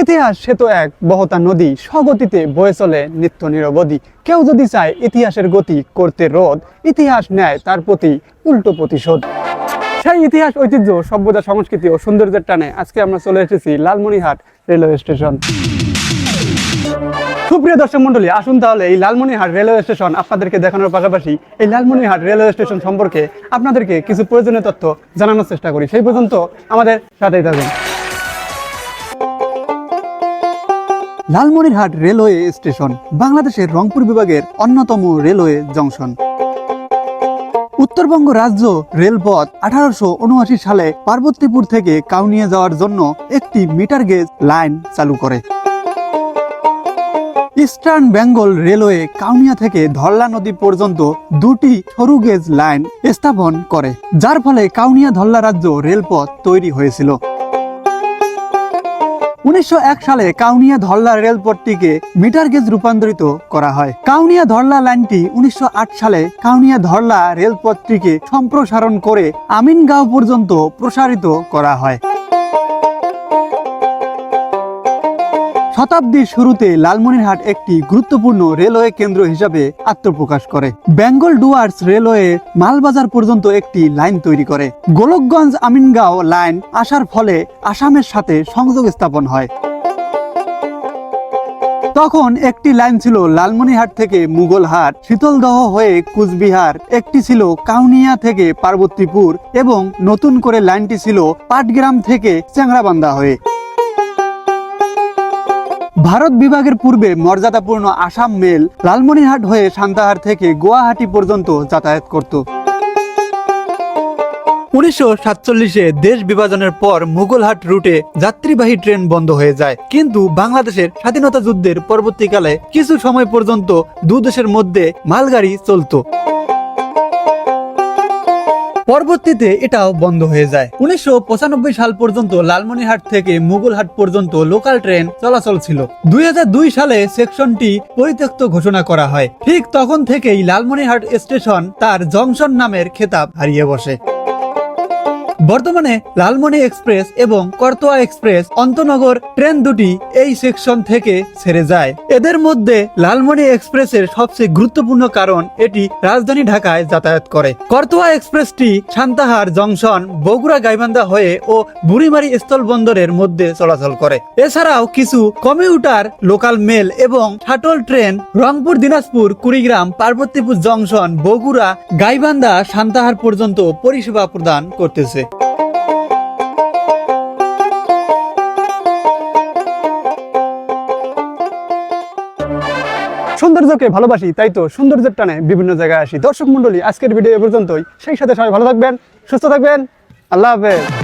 ইতিহাস সে তো এক বহতা নদী। স্বগতিতে বয়ে চলে নিত্য নিরবধি। কেউ যদি চায় ইতিহাসের গতি করতে রোধ, ইতিহাস নেয় তার প্রতি উল্টো প্রতিশোধ। সেই ইতিহাস ঐতিহ্য, সভ্যতা, সংস্কৃতি ও সৌন্দর্যের টানে আজকে আমরা চলে এসেছি লালমনিরহাট রেলওয়ে স্টেশন। সুপ্রিয় দর্শক মন্ডলী আসুন তাহলে এই লালমনিরহাট রেলওয়ে স্টেশন আপনাদেরকে দেখানোর পাশাপাশি এই লালমনিরহাট রেলওয়ে স্টেশন সম্পর্কে আপনাদেরকে কিছু প্রয়োজনীয় তথ্য জানানোর চেষ্টা করি। সেই পর্যন্ত আমাদের সাথেই থাকুন। লালমনিরহাট রেলওয়ে স্টেশন বাংলাদেশের রংপুর বিভাগের অন্যতম রেলওয়ে জংশন। উত্তরবঙ্গ রাজ্য রেলপথ আঠারোশো উনআশি সালে পার্বতীপুর থেকে কাউনিয়া যাওয়ার জন্য একটি মিটার গেজ লাইন চালু করে। ইস্টার্ন বেঙ্গল রেলওয়ে কাউনিয়া থেকে ধরলা নদী পর্যন্ত দুটি সরু গেজ লাইন স্থাপন করে, যার ফলে কাউনিয়া ধল্লা রাজ্য রেলপথ তৈরি হয়েছিল। উনিশশো এক সালে কাউনিয়া ধরলা রেলপথটিকে মিটার গেজ রূপান্তরিত করা হয়। কাউনিয়া ধরলা লাইনটি উনিশশো আট সালে কাউনিয়া ধরলা রেলপথটিকে সম্প্রসারণ করে আমিনগাঁও পর্যন্ত প্রসারিত করা হয়। শতাব্দীর শুরুতে লালমনিরহাট একটি গুরুত্বপূর্ণ রেলওয়ে কেন্দ্র হিসাবে আত্মপ্রকাশ করে। বেঙ্গল ডুয়ার্স রেলওয়ে মালবাজার পর্যন্ত একটি লাইন তৈরি করে। গোলকগঞ্জ আমিনগাঁও লাইন আসার ফলে আসামের সাথে সংযোগ স্থাপন হয়। তখন একটি লাইন ছিল লালমনিরহাট থেকে মুঘলহাট শীতলদহ হয়ে কুচবিহার, একটি ছিল কাউনিয়া থেকে পার্বতীপুর এবং নতুন করে লাইনটি ছিল পাটগ্রাম থেকে চ্যাংরাবান্ধা হয়ে। ভারত বিভাগের পূর্বে মর্যাদাপূর্ণ আসাম মেল লালমনিরহাট হয়ে সান্তাহার থেকে গুয়াহাটি পর্যন্ত যাতায়াত করত। উনিশশো সাতচল্লিশে দেশ বিভাজনের পর মুঘলহাট রুটে যাত্রীবাহী ট্রেন বন্ধ হয়ে যায়। কিন্তু বাংলাদেশের স্বাধীনতা যুদ্ধের পরবর্তীকালে কিছু সময় পর্যন্ত দু দেশের মধ্যে মালগাড়ি চলতো। পরবর্তীতে এটাও বন্ধ হয়ে যায়। উনিশশো পঁচানব্বই সাল পর্যন্ত লালমনিহাট থেকে মুঘলহাট পর্যন্ত লোকাল ট্রেন চলাচল ছিল। দুই হাজার দুই সালে সেকশনটি পরিত্যক্ত ঘোষণা করা হয়। ঠিক তখন থেকেই লালমনিহাট স্টেশন তার জংশন নামের খেতাব হারিয়ে বসে। বর্তমানে লালমনি এক্সপ্রেস এবং করতোয়া এক্সপ্রেস অন্তনগর ট্রেন দুটি এই সেকশন থেকে ছেড়ে যায়। এদের মধ্যে লালমনি এক্সপ্রেসের সবচেয়ে গুরুত্বপূর্ণ কারণ এটি রাজধানী ঢাকায় যাতায়াত করে। করতোয়া এক্সপ্রেসটি সান্তাহার জংশন, বগুড়া গাইবান্ধা হয়ে ও বুড়িমারি স্থল বন্দরের মধ্যে চলাচল করে। এছাড়াও কিছু কমিউটার, লোকাল মেল এবং shuttle train Rangpur, Dinajpur, Kurigram, Parbatipur junction, Bogura, Gaibandha, Santahar পর্যন্ত পরিষেবা প্রদান করতেছে। সৌন্দর্যকে ভালোবাসি, তাই তো সৌন্দর্যের টানে বিভিন্ন জায়গায় আসি। দর্শক মন্ডলী আজকের ভিডিও এ পর্যন্তই। সেই সাথে সবাই ভালো থাকবেন, সুস্থ থাকবেন। আল্লাহ হাফেজ।